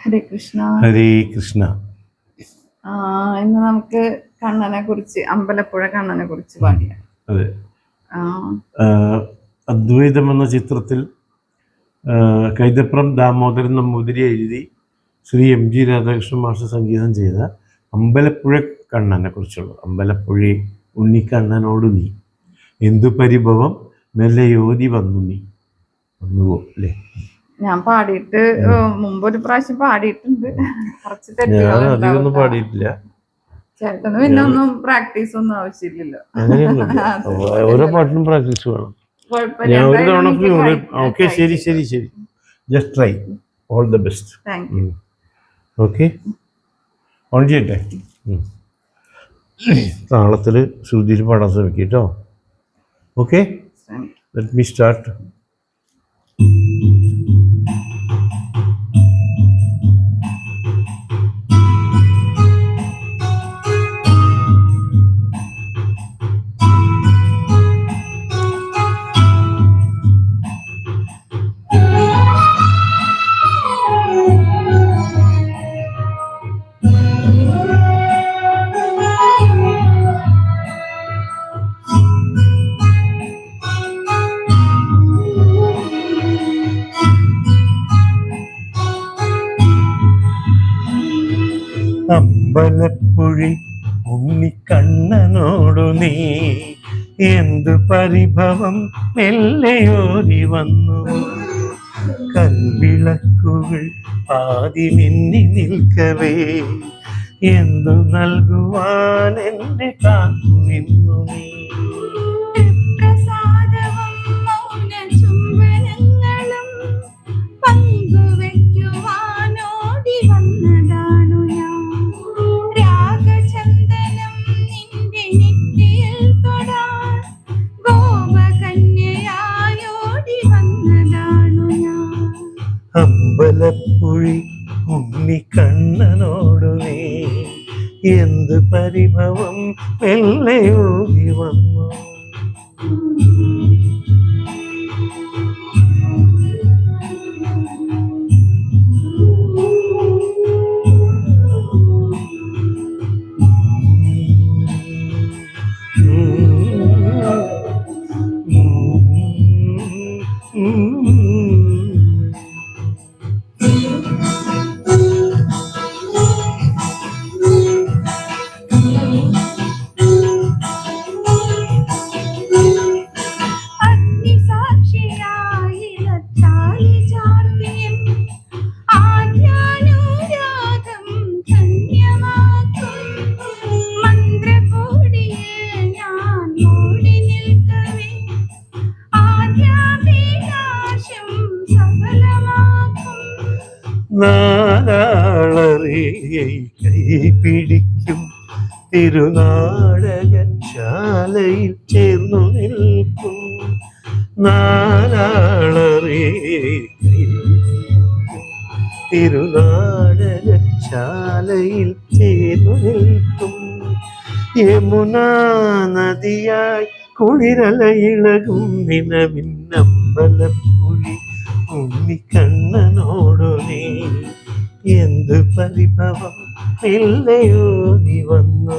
ഹരേ കൃഷ്ണ. ഹരേ കൃഷ്ണ. ആ ഇന്ന് നമുക്ക് കണ്ണനെ കുറിച്ച് അമ്പലപ്പുഴ കണ്ണനെ കുറിച്ച് പാടിയ. അതെ. അദ്വൈതം എന്ന ചിത്രത്തിൽ കൈതപ്രം ദാമോദരൻ നമ്പൂതിരി എഴുതി ശ്രീ എം ജി രാധാകൃഷ്ണൻ മാഷ് സംഗീതം ചെയ്ത അമ്പലപ്പുഴ കണ്ണനെ കുറിച്ചുള്ള അമ്പലപ്പുഴ ഉണ്ണിക്കണ്ണനോട് നീ എന്തു പരിഭവം മെല്ലയോതി വന്നു നീ. വന്നുവോ അല്ലേ? ഞാൻ പാടിയിട്ട് മുമ്പ് ഒരു പ്രാവശ്യം പാടിയിട്ടുണ്ട്. കുറച്ച് തെറ്റുകളൊന്നും പാടിയിട്ടില്ല. ചേട്ടന് പിന്നെ ഒന്നും പ്രാക്ടീസ് ഒന്നും ആവശ്യമില്ലല്ലോ. ഓരോ പാട്ടിനും പ്രാക്ടീസ് വേണം. ഞാൻ ഒരു തവണ ഓക്കെ ശരി ശരി ശരി. Just try all the best. Okay. On ചെയ്യട്ടെ? താളത്തിൽ ശ്രുതിയിൽ പാടാൻ ശ്രമിക്കും കേട്ടോ. ഓക്കെ? ലെറ്റ് മീ സ്റ്റാർട്ട് അമ്പലപ്പുഴി ഉണ്ണിക്കണ്ണനോടു നീ എന്തു പരിഭവം മെല്ലയോരി വന്നു? കൽവിളക്കുകൾ ആദി മിന്നി നിൽക്കവേ എന്തു നൽകുവാൻ എന്നെ കാത്തു നിന്നു നീ? അമ്പലപ്പുഴി ഉണ്ണിക്കണ്ണനോടു നീ എന്ത് പരിഭവം മെല്ലയോടി വന്നു? നാലാളറിയെ കൈപിടിക്കും തിരുനാടകശാലയിൽ ചേർന്നു നിൽക്കും. കൈപിടിക്കും തിരുനാടകശാലയിൽ ചേർന്നു നിൽക്കും. യമുന നദിയായി കുളിരലയിളകും. നിലവിന്നമ്പലപ്പുഴി ഉണ്ണിക്കണ്ണ എന്ത് പരിഭവം ഇല്ലയോ? നീ വന്നു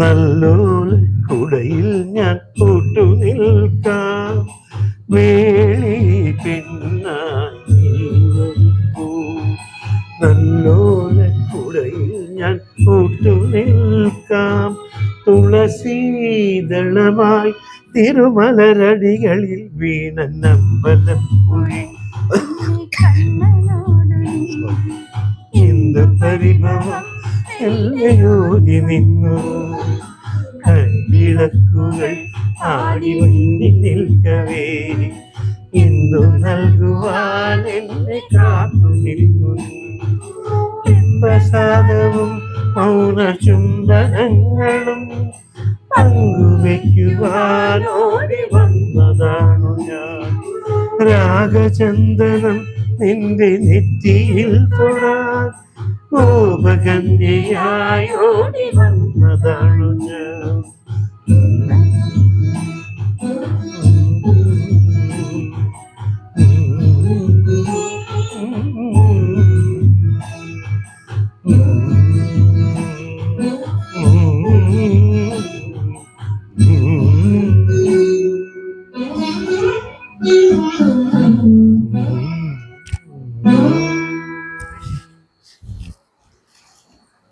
നല്ലോല കുടയിൽ ഞാൻ കൂട്ടു നിൽക്കാം. വേളി പെണ്ണായി നല്ലോല കുടയിൽ ഞാൻ കൂട്ടു നിൽക്കാം. തുളസീദളമായി തിരുമലരടികളിൽ വീണന്നമ്പലപ്പുഴി കണ്ണനോട് നീ എന്ത് പരിഭവം? എല്ലയോതി നിന്നു. കൈവിളക്കുകൾ ആടി മുന്നിൽ നിൽക്കവേ. എന്തു നൽകുവാൻ എന്നെ കാത്തു നിൽക്കുന്നു. പ്രസാദവും മൗന ചുംബനങ്ങളും പങ്കുവയ്ക്കുവാനോടി വന്നതാണു ഞാൻ. രാഗചന്ദനം നിന്റെ നെറ്റിയിൽ തൊടാൻ ഗോപകന്യയായി വന്നതാണു ഞാൻ. Mm-hmm.